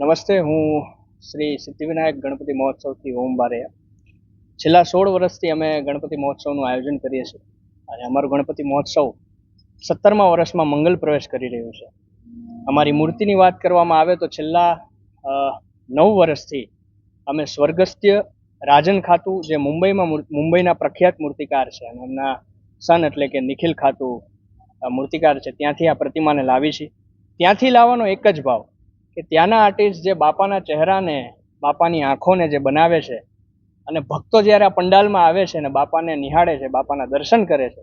નમસ્તે, હું શ્રી સિદ્ધિવિનાયક ગણપતિ મહોત્સવથી ઓમ બારૈયા. છેલ્લા સોળ વર્ષથી અમે ગણપતિ મહોત્સવનું આયોજન કરીએ છીએ અને અમારો ગણપતિ મહોત્સવ સત્તરમા વર્ષમાં મંગલ પ્રવેશ કરી રહ્યો છે. અમારી મૂર્તિની વાત કરવામાં આવે તો છેલ્લા નવ વર્ષથી અમે સ્વર્ગસ્થ્ય રાજન ખાતું, જે મુંબઈમાં મુંબઈના પ્રખ્યાત મૂર્તિકાર છે અને એમના સન એટલે કે નિખિલ ખાતુ મૂર્તિકાર છે, ત્યાંથી આ પ્રતિમાને લાવી છે ત્યાંથી લાવવાનો એક જ ભાવ કે ત્યાંના આર્ટિસ્ટ જે બાપાના ચહેરાને, બાપાની આંખોને જે બનાવે છે અને ભક્તો જ્યારે આ પંડાલમાં આવે છે અને બાપાને નિહાળે છે, બાપાના દર્શન કરે છે,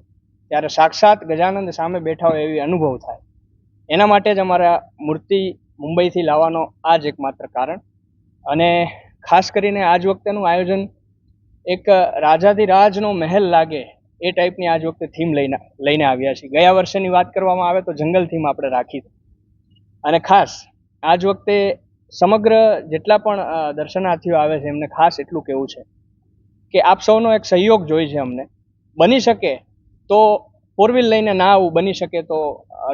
ત્યારે સાક્ષાત ગજાનંદ સામે બેઠા હોય એવી અનુભવ થાય. એના માટે જ અમારા મૂર્તિ મુંબઈથી લાવવાનો આ જ એકમાત્ર કારણ. અને ખાસ કરીને આજ વખતેનું આયોજન એક રાજાથી રાજનો મહેલ લાગે એ ટાઈપની આજ વખતે થીમ લઈને લઈને આવ્યા છીએ. ગયા વર્ષેની વાત કરવામાં આવે તો જંગલ થીમ આપણે રાખી. અને ખાસ આજ વખતે સમગ્ર જેટલા પણ દર્શનાર્થીઓ આવે છે, એમને ખાસ એટલું કહેવું છે કે આપ સૌનો એક સહયોગ જોઈએ છે અમને. બની શકે તો ફોર વ્હીલ લઈને ના આવું, બની શકે તો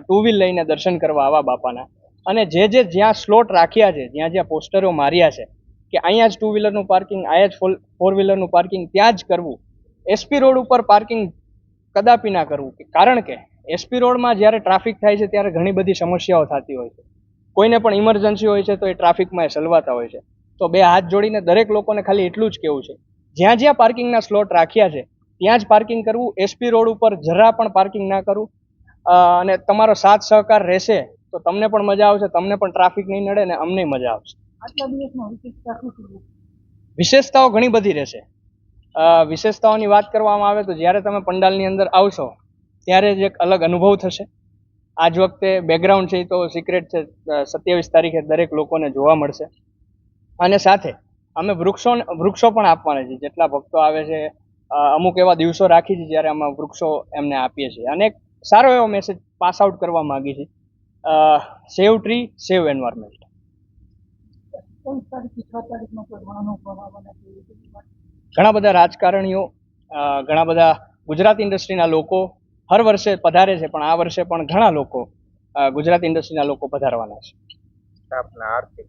ટુ વ્હીલ લઈને દર્શન કરવા આવા બાપાના. અને જે જે જ્યાં સ્લોટ રાખ્યા છે, જ્યાં જ્યાં પોસ્ટરો માર્યા છે કે અહીંયા જ ટુ વ્હીલરનું પાર્કિંગ અહીંયા જ ફોર વ્હીલરનું પાર્કિંગ ત્યાં જ કરવું. એસપી રોડ ઉપર પાર્કિંગ કદાપી ના કરવું. કારણ કે એસપી રોડમાં જ્યારે ટ્રાફિક થાય છે, ત્યારે ઘણી બધી સમસ્યાઓ થતી હોય છે. કોઈને પણ ઇમરજન્સી હોય છે તો એ ટ્રાફિકમાં એ સલવાતા હોય છે. તો બે હાથ જોડીને દરેક લોકોને ખાલી એટલું જ કહેવું છે. જ્યાં જ્યાં પાર્કિંગના સ્લોટ રાખ્યા છે ત્યાં જ પાર્કિંગ કરવું એસપી રોડ ઉપર જરા પણ પાર્કિંગ ના કરવું અને તમારો સાથ સહકાર રહેશે તો તમને પણ મજા આવશે તમને પણ ટ્રાફિક નહીં નડે ને અમને મજા આવશે. વિશેષતાઓ ઘણી બધી રહેશે. વિશેષતાઓની વાત કરવામાં આવે તો જ્યારે તમે પંડાલની અંદર આવશો ત્યારે જ એક અલગ અનુભવ થશે. આજ વખતે બેકગ્રાઉન્ડ છે તો સિક્રેટ છે સત્યાવીસ તારીખે દરેક લોકોને જોવા મળશે. અને સાથે અમે વૃક્ષો વૃક્ષો પણ આપવાના છીએ. જેટલા ભક્તો આવે છે અમુક એવા દિવસો રાખી છે જ્યારે અમે વૃક્ષો એમને આપીએ છીએ. અને સારો એવો મેસેજ પાસ આઉટ કરવા માગીએ છીએ. Save tree save environment. ઘણા બધા રાજકારણીઓ ઘણા બધા ગુજરાત ઇન્ડસ્ટ્રીના લોકો હર વર્ષે પધારે છે પણ આ વર્ષે પણ ઘણા લોકો ગુજરાત ઇન્ડસ્ટ્રીના લોકો પધારવાના છે. સ્થાપના આરતી.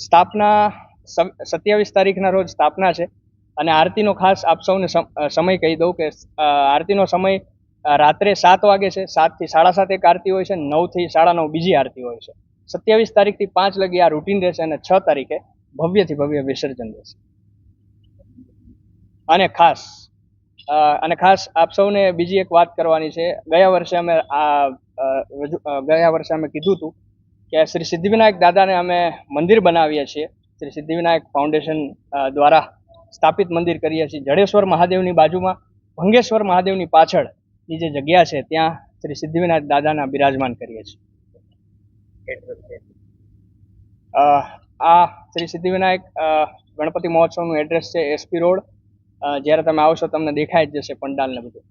સ્થાપના સત્યાવીસ તારીખના રોજ સ્થાપના છે અને આરતીનો ખાસ આપ સૌને સમય કહી દઉં કે આરતીનો સમય રાત્રે સાત વાગે છે સાતથી સાડા સાત એક આરતી હોય છે નવથી સાડા નવ બીજી આરતી હોય છે. સત્યાવીસ તારીખથી પાંચ લગી આ રૂટીન રહેશે અને છ તારીખે ભવ્યથી ભવ્ય વિસર્જન રહેશે. અને ખાસ અને ખાસ આપ સૌને બીજી એક વાત કરવાની છે. ગયા વર્ષે અમે આ ગયા વર્ષે અમે કીધું હતું કે શ્રી સિદ્ધિવિનાયક દાદાને અમે મંદિર બનાવીએ છીએ. શ્રી સિદ્ધિવિનાયક ફાઉન્ડેશન દ્વારા સ્થાપિત મંદિર કરીએ છીએ. જડેશ્વર મહાદેવની બાજુમાં, ભંગેશ્વર મહાદેવની પાછળની જે જગ્યા છે, ત્યાં શ્રી સિદ્ધિવિનાયક દાદાના બિરાજમાન કરીએ છીએ. આ શ્રી સિદ્ધિવિનાયક ગણપતિ મહોત્સવનું એડ્રેસ છે એસપી રોડ જ્યારે તમે આવશો તમને દેખાઈ જ જશે પંડાલ ને બધું.